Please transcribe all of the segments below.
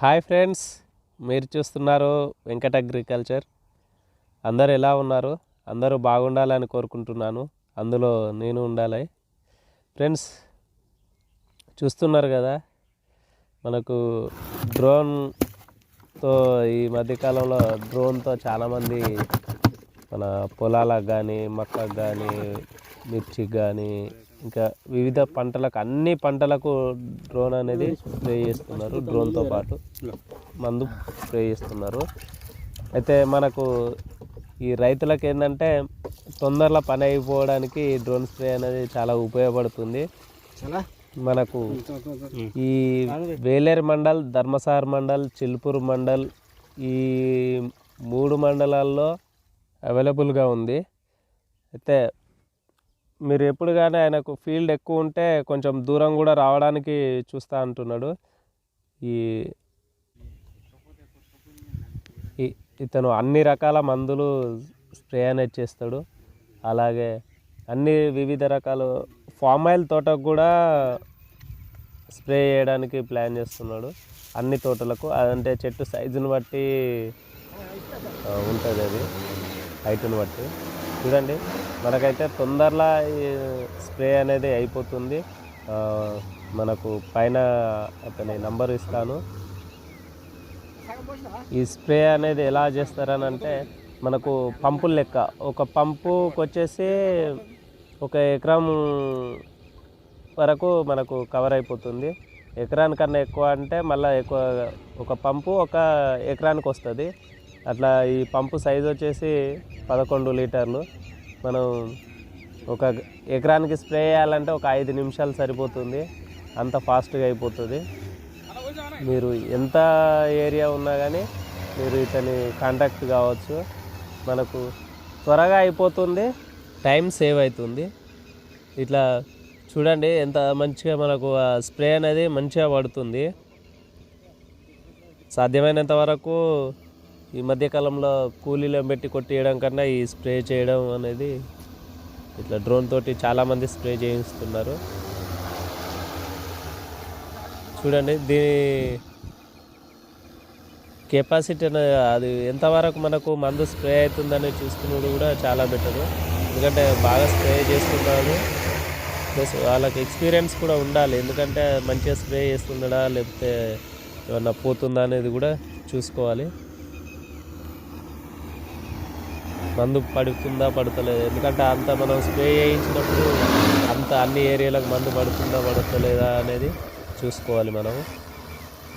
Hi friends మీరు చూస్తున్నారు Venkata agriculture. అందరు ఎలా ఉన్నారు? అందరూ బాగుండాలని కోరుకుంటున్నాను. అందులో నేను ఉండాలి. ఫ్రెండ్స్ చూస్తున్నారు కదా మనకు డ్రోన్తో ఈ మధ్యకాలంలో డ్రోన్తో చాలామంది మన పొలాలకు కానీ మొక్కకు కానీ మిర్చికి కానీ ఇంకా వివిధ పంటలకు అన్ని పంటలకు డ్రోన్ అనేది స్ప్రే చేస్తున్నారు డ్రోన్తో పాటు. మందు స్ప్రే చేస్తున్నారు. అయితే మనకు ఈ రైతులకు ఏంటంటే తొందరలో పని అయిపోవడానికి డ్రోన్ స్ప్రే అనేది చాలా ఉపయోగపడుతుంది. మనకు ఈ వేలేరు మండల్ ధర్మసార్ మండల్ చిలుపూరు మండల్ ఈ మూడు మండలాల్లో అవైలబుల్గా ఉంది. అయితే మీరు ఎప్పుడు కానీ ఆయనకు ఫీల్డ్ ఎక్కువ ఉంటే కొంచెం దూరం కూడా రావడానికి చూస్తా అంటున్నాడు. ఈ ఇతను అన్ని రకాల మందులు స్ప్రే అనేది చేస్తాడు. అలాగే అన్ని వివిధ రకాలు ఫామ్ ఆయిల్ తోటకు కూడా స్ప్రే చేయడానికి ప్లాన్ చేస్తున్నాడు. అన్ని తోటలకు అదంటే చెట్టు సైజుని బట్టి ఉంటుంది అది హైట్ని బట్టి. చూడండి. మనకైతే తొందరలో ఈ స్ప్రే అనేది అయిపోతుంది. మనకు పైన అతని నంబర్ ఇస్తాను. ఈ స్ప్రే అనేది ఎలా చేస్తారని అంటే మనకు పంపుల లెక్క ఒక పంపుకి వచ్చేసి ఒక ఎకరం వరకు మనకు కవర్ అయిపోతుంది. ఎకరానికన్నా ఎక్కువ అంటే మళ్ళీ ఎక్కువ ఒక పంపు ఒక ఎకరానికి వస్తుంది అట్లా ఈ పంపు సైజ్ వచ్చేసి పదకొండు లీటర్లు. మనం ఒక ఎకరానికి స్ప్రే చేయాలంటే ఒక ఐదు నిమిషాలు సరిపోతుంది. అంత ఫాస్ట్గా అయిపోతుంది. మీరు ఎంత ఏరియా ఉన్నా కానీ మీరు ఇతని కాంటాక్ట్ కావచ్చు. మనకు త్వరగా అయిపోతుంది. టైం సేవ్ అవుతుంది ఇట్లా చూడండి ఎంత మంచిగా మనకు ఆ స్ప్రే అనేది మంచిగా పడుతుంది. సాధ్యమైనంత వరకు ఈ మధ్యకాలంలో కూలీలో పెట్టి కొట్టేయడం కన్నా ఈ స్ప్రే చేయడం అనేది ఇట్లా డ్రోన్ తోటి చాలామంది స్ప్రే చేయిస్తున్నారు. చూడండి దీని కెపాసిటీ అనేది అది ఎంతవరకు మనకు మందు స్ప్రే అవుతుందని చూసుకున్నది కూడా చాలా బెటర్. ఎందుకంటే బాగా స్ప్రే చేస్తున్నారు. ప్లస్ వాళ్ళకి ఎక్స్పీరియన్స్ కూడా ఉండాలి. ఎందుకంటే మంచిగా స్ప్రే చేస్తున్నాడా లేకపోతే ఏమన్నా పోతుందా అనేది కూడా చూసుకోవాలి. మందు పడుతుందా పడతలేదు. ఎందుకంటే అంత మనం స్ప్రే చేయించినప్పుడు అంత అన్ని ఏరియాలకు మందు పడుతుందా పడతలేదా అనేది చూసుకోవాలి మనము.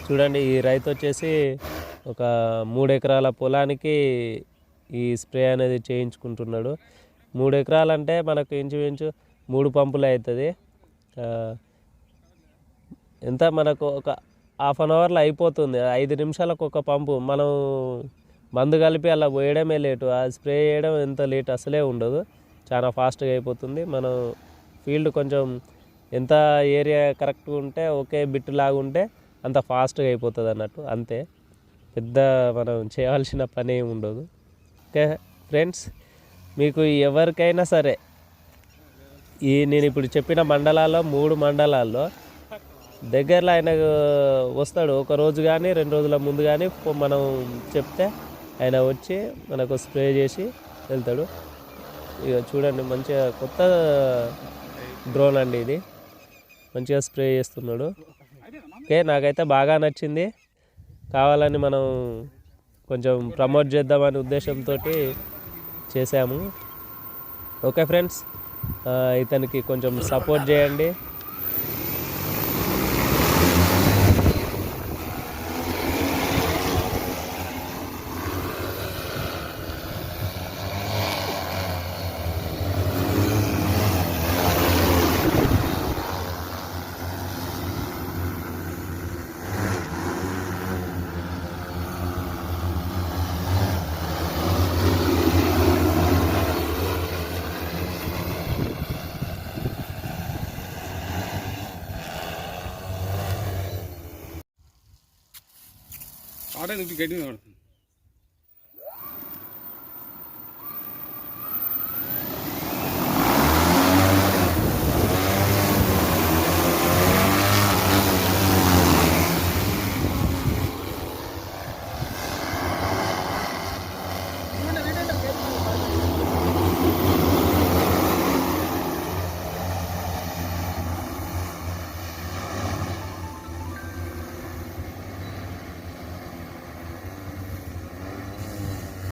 చూడండి ఈ రైతు వచ్చేసి ఒక మూడు ఎకరాల పొలానికి ఈ స్ప్రే అనేది చేయించుకుంటున్నాడు. మూడు ఎకరాలంటే మనకు ఇంచుమించు మూడు పంపులు అవుతుంది. ఎంత మనకు ఒక హాఫ్ అన్ అవర్లో అయిపోతుంది. ఐదు నిమిషాలకు ఒక పంపు. మనం మందు కలిపి అలా పోయడమే లేటు. ఆ స్ప్రే చేయడం ఎంత లేట్ అసలే ఉండదు. చాలా ఫాస్ట్గా అయిపోతుంది. మనం ఫీల్డ్ కొంచెం ఎంత ఏరియా కరెక్ట్గా ఉంటే ఒకే బిట్ లాగా ఉంటే అంత ఫాస్ట్గా అయిపోతుంది అన్నట్టు. అంతే. పెద్ద మనం చేయాల్సిన పని ఏమి ఉండదు. ఓకే ఫ్రెండ్స్ మీకు ఎవరికైనా సరే ఈ నేను ఇప్పుడు చెప్పిన మండలాల్లో మూడు మండలాల్లో దగ్గరలో ఆయన వస్తాడు. ఒక రోజు కానీ రెండు రోజుల ముందు కానీ మనం చెప్తే ఆయన వచ్చి మనకు స్ప్రే చేసి వెళ్తాడు. ఇక చూడండి మంచిగా కొత్త డ్రోన్ అండి ఇది. మంచిగా స్ప్రే చేస్తున్నాడు. ఓకే నాకైతే బాగా నచ్చింది. కావాలని మనం కొంచెం ప్రమోట్ చేద్దామనే ఉద్దేశంతో చేసాము ఓకే ఫ్రెండ్స్. ఇతనికి కొంచెం సపోర్ట్ చేయండి. അവിടെ നിൽക്കി കെട്ടി കാണും